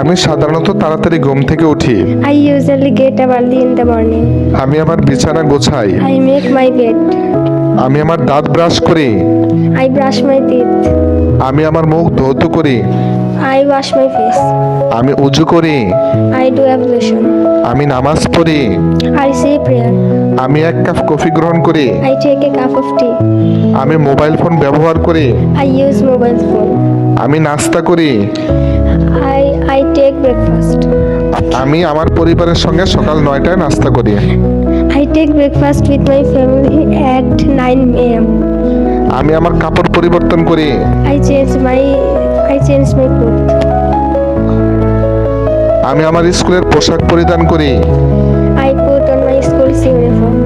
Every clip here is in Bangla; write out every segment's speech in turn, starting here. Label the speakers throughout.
Speaker 1: আমি সাধারণত তাড়াতাড়ি ঘুম থেকে উঠি।
Speaker 2: I usually get up early in the morning
Speaker 1: আমি আমার বিছানা গোছাই।
Speaker 2: আই মেক মাই বেড
Speaker 1: আমি আমার দাঁত ব্রাশ করি।
Speaker 2: আই ব্রাশ মাই টিথ
Speaker 1: আমি আমার মুখ ধৌতু করি।
Speaker 2: আই ওয়াশ মাই ফেস
Speaker 1: আমি উজু করি।
Speaker 2: আই ডু অ্যাবলিউশন
Speaker 1: আমি নামাজ পড়ি।
Speaker 2: আই সে প্রেয়ার
Speaker 1: আমি এক কাপ কফি গ্রহণ করি।
Speaker 2: I take a cup of tea
Speaker 1: আমি মোবাইল ফোন ব্যবহার করি।
Speaker 2: আই ইউজ মোবাইল ফোন
Speaker 1: আমি নাস্তা করি।
Speaker 2: I take breakfast.
Speaker 1: আমি আমার পরিবারের সঙ্গে সকাল নয়টায় নাস্তা করি
Speaker 2: I take breakfast with my family at 9 a.m.
Speaker 1: আমি আমার কাপড় পরিবর্তন করি
Speaker 2: I change my I change my clothes.
Speaker 1: আমি আমার স্কুলের পোশাক পরিধান করি
Speaker 2: I put on my school's uniform.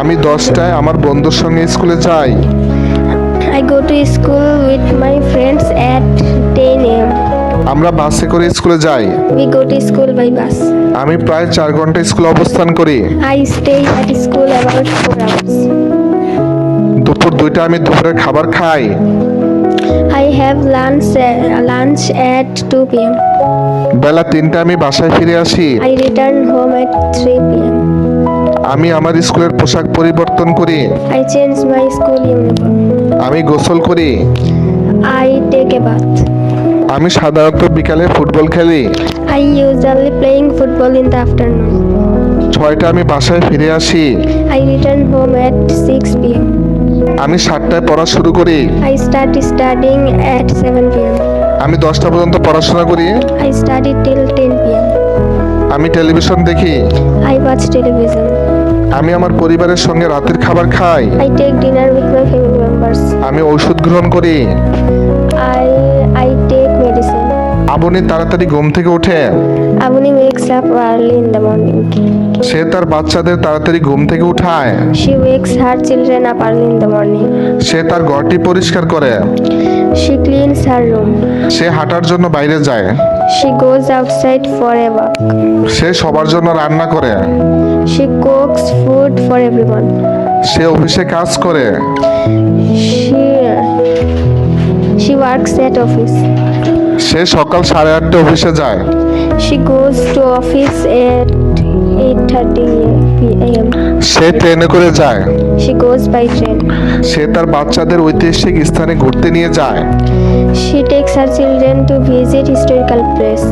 Speaker 1: আমি দশটায় আমার বন্ধুর সঙ্গে স্কুলে যাই
Speaker 2: I go to school with my friends at 10 a.m.
Speaker 1: আমরা বাসে করে স্কুলে যাই।
Speaker 2: We go to school by bus
Speaker 1: আমি প্রায় 4 ঘণ্টা স্কুলে অবস্থান করি।
Speaker 2: I stay at school about 4 hours
Speaker 1: দুপুর 2টা আমি দুপুরের খাবার খাই।
Speaker 2: I have lunch lunch at 2 PM
Speaker 1: বেলা 3টা আমি বাসায় ফিরে আসি।
Speaker 2: I return home at 3 PM
Speaker 1: আমি আমার স্কুলের পোশাক পরিবর্তন করি।
Speaker 2: I change my school uniform
Speaker 1: আমি গোসল করি।
Speaker 2: আই টেক এ বাথ
Speaker 1: আমি সাধারণত বিকালে ফুটবল খেলি।
Speaker 2: I usually playing football in the afternoon
Speaker 1: ছয়টা আমি বাসায় ফিরে আসি।
Speaker 2: I return home at 6 PM
Speaker 1: আমি সাতটায় পড়া শুরু করি।
Speaker 2: I start studying at 7 PM
Speaker 1: আমি দশটা পর্যন্ত পড়াশোনা করি।
Speaker 2: আই স্টাডি টিল 10 পিএম
Speaker 1: আমি টেলিভিশন দেখি।
Speaker 2: আই ওয়াচ টেলিভিশন
Speaker 1: আমি আমার পরিবারের সঙ্গে রাতের খাবার খাই।
Speaker 2: I take dinner with my family members
Speaker 1: আমি ঔষধ গ্রহণ করি। আবনি তাড়াতাড়ি ঘুম থেকে ওঠে
Speaker 2: Abuni wakes up early in the morning.
Speaker 1: সে তার বাচ্চাদের তাড়াতাড়ি ঘুম থেকে উঠায়
Speaker 2: She wakes her children up early in the morning.
Speaker 1: সে তার ঘরটি পরিষ্কার করে
Speaker 2: She cleans her room.
Speaker 1: সে হাঁটার জন্য বাইরে যায়
Speaker 2: She goes outside for a walk.
Speaker 1: সে সবার জন্য রান্না করে
Speaker 2: She cooks food for everyone.
Speaker 1: সে অফিসে কাজ করে
Speaker 2: She she works at office.
Speaker 1: সে সকাল সাড়ে আটটা অফিসে যায়
Speaker 2: She goes to office at 8:30 p.m.
Speaker 1: সে ট্রেনে করে যায়
Speaker 2: She goes by train.
Speaker 1: সে তার বাচ্চাদের ঐতিহাসিক স্থানে ঘুরতে নিয়ে যায়
Speaker 2: She takes her children to visit historical place.